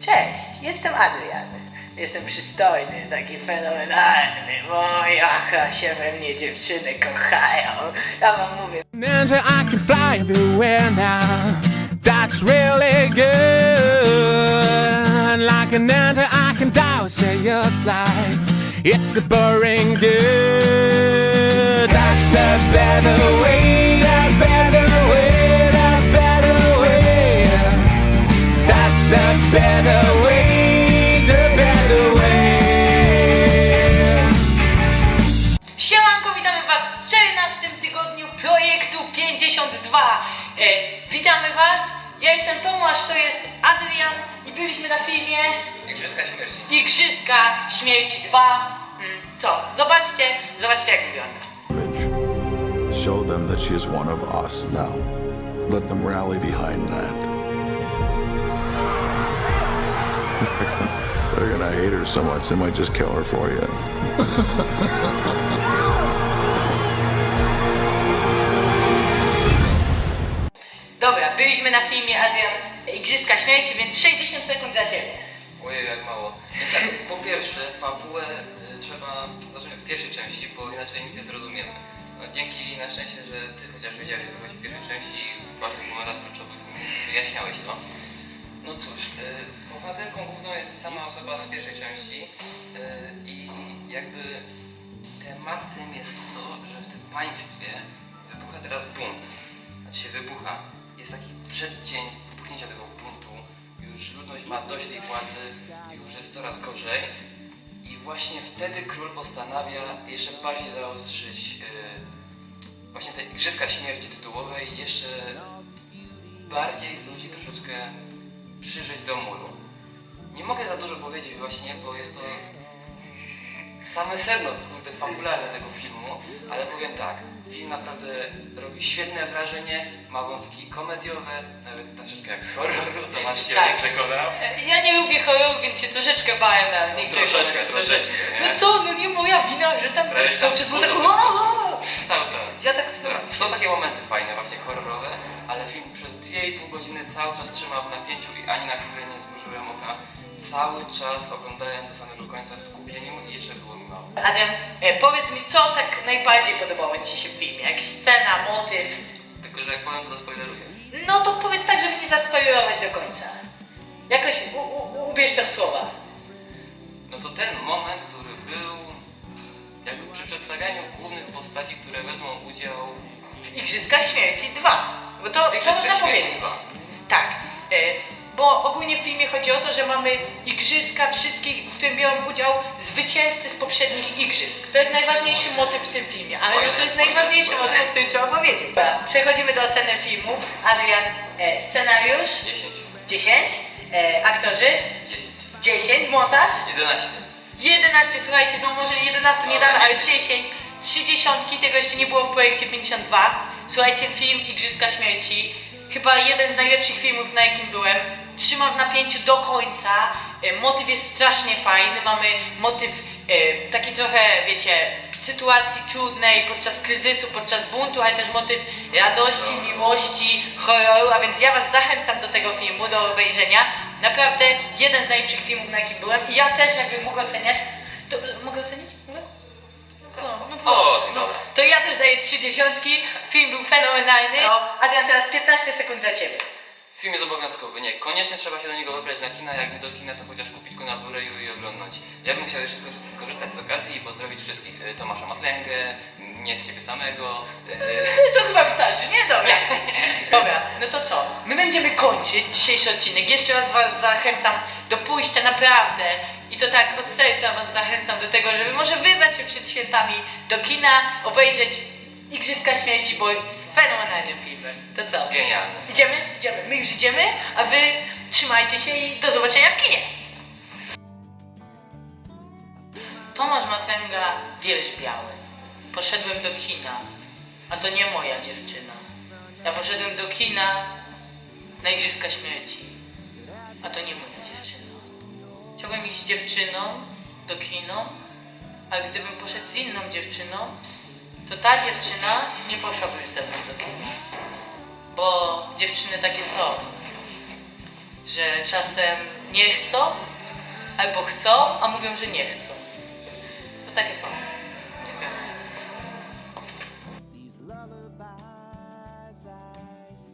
Cześć, jestem Adrian. Jestem przystojny, taki fenomenalny. O, jaka się we mnie dziewczyny kochają. Ja wam mówię, Ninja, I can fly everywhere now. That's really good. Like a ninja, I can die with serious life. It's a boring good. That's the better way, the better way, the better way. Siemanko, witamy was w 14 tygodniu projektu 52. E, witamy was, ja jestem Tomasz, to jest Adrian i byliśmy na filmie Igrzyska śmierci. Igrzyska Śmierci 2. Mm, co? Zobaczcie, zobaczcie jak wygląda. Show them that she is one of us now. Let them rally behind that. Her so much they might just kill her for you. Dobra, byliśmy na filmie Adrian Igrzyska Śmierci, więc 60 sekund dla ciebie. Ojej, jak mało. Więc tak, po pierwsze, fabułę y, trzeba zacząć od pierwszej części, bo inaczej nic nie zrozumiemy. No, dzięki na szczęście, że ty chociaż wiedziałeś, co chodzi w pierwszej części, w ważnych momentach kluczowych wyjaśniałeś to. No cóż, y, bohaterką główną jest ta sama osoba z pierwszej części y, i jakby tematem jest to, że w tym państwie wybucha teraz bunt. Znaczy się wybucha. Jest taki przeddzień wybuchnięcia tego buntu. Już ludność ma dość tej władzy, już jest coraz gorzej. I właśnie wtedy król postanawia jeszcze bardziej zaostrzyć yy, właśnie te igrzyska śmierci tytułowe i jeszcze bardziej ludzi troszeczkę przyżyć do muru. Nie mogę za dużo powiedzieć właśnie, bo jest to same sedno kurde, fabularne tego filmu, ale powiem tak, film naprawdę robi świetne wrażenie, ma wątki komediowe, nawet troszeczkę jak z horroru, to masz się Tak. przekonał. Ja nie lubię horrorów, więc się troszeczkę bałem na niektórych troszeczkę, troszeczkę, nie? No co, no nie moja wina, że tam Prawie tam było tak. Cały czas. Ja tak... Dobra, są takie momenty fajne, właśnie horrorowe, ale film 2,5 godziny cały czas trzymał w napięciu i ani na chwilę nie zmrużyłem oka. Cały czas oglądałem do samego końca w skupieniu i jeszcze było mi mało. Adrian, e, powiedz mi, co tak najbardziej podobało Ci się w filmie? Jakaś scena, motyw? Tylko, że jak powiem, to zaspoileruję. No to powiedz tak, żeby nie zaspoilerować do końca. Jakoś u, u, ubierz to w słowa. No to ten moment, który był jakby przy przedstawianiu głównych postaci, które wezmą udział W Igrzyskach Śmierci 2. Bo to, można powiedzieć. 2. Tak. E, bo ogólnie w filmie chodzi o to, że mamy igrzyska wszystkich, w którym biorą udział zwycięzcy z poprzednich igrzysk. To jest najważniejszy motyw w tym filmie, ale no to jest najważniejszy motyw, o którym trzeba powiedzieć. Dobra, przechodzimy do oceny filmu. Adrian, e, scenariusz 10, 10, e, aktorzy 10, 10, montaż 11. 11, słuchajcie, no może 11 nie damy, ale 10. 10, 3 dziesiątki, tego jeszcze nie było w projekcie 52. Słuchajcie, film Igrzyska Śmierci, chyba jeden z najlepszych filmów, na jakim byłem. Trzymam w napięciu do końca, e, motyw jest strasznie fajny, mamy motyw e, taki trochę, wiecie, sytuacji trudnej podczas kryzysu, podczas buntu, ale też motyw radości, miłości, horroru, a więc ja Was zachęcam do tego filmu, do obejrzenia. Naprawdę jeden z najlepszych filmów, na jakim byłem i ja też jakbym mógł oceniać, to mogę ocenić? No, no, O, dzień dobry. To ja też daję trzy dziesiątki, film był fenomenalny. No, Adrian, teraz 15 sekund dla Ciebie. Film jest obowiązkowy, nie. Koniecznie trzeba się do niego wybrać na kina, jak nie do kina, to chociaż kupić go na Blu-rayu i oglądać. Ja bym chciał jeszcze skorzy- skorzystać z okazji i pozdrowić wszystkich. E, Tomasza Matlęgę, mnie z siebie samego. e, To chyba wystarczy, nie? Dobra. Dobra, no to co? My będziemy kończyć dzisiejszy odcinek. Jeszcze raz Was zachęcam do pójścia naprawdę i to tak od serca Was zachęcam do tego, żeby może wybrać się przed świętami do kina, obejrzeć Igrzyska Śmierci, bo jest fenomenalnym filmem. To co? Genialny. Idziemy? Idziemy. My już idziemy, a Wy trzymajcie się i do zobaczenia w kinie. Tomasz Matęga, wiersz biały. Poszedłem do kina, a to nie moja dziewczyna. Ja poszedłem do kina na Igrzyska Śmierci, a to nie moja dziewczyna. Chciałbym iść z dziewczyną do kino, ale gdybym poszedł z inną dziewczyną, to ta dziewczyna nie poszłaby ze mną do kina. Bo dziewczyny takie są. że czasem nie chcą, albo chcą, a mówią, że nie chcą. To takie są.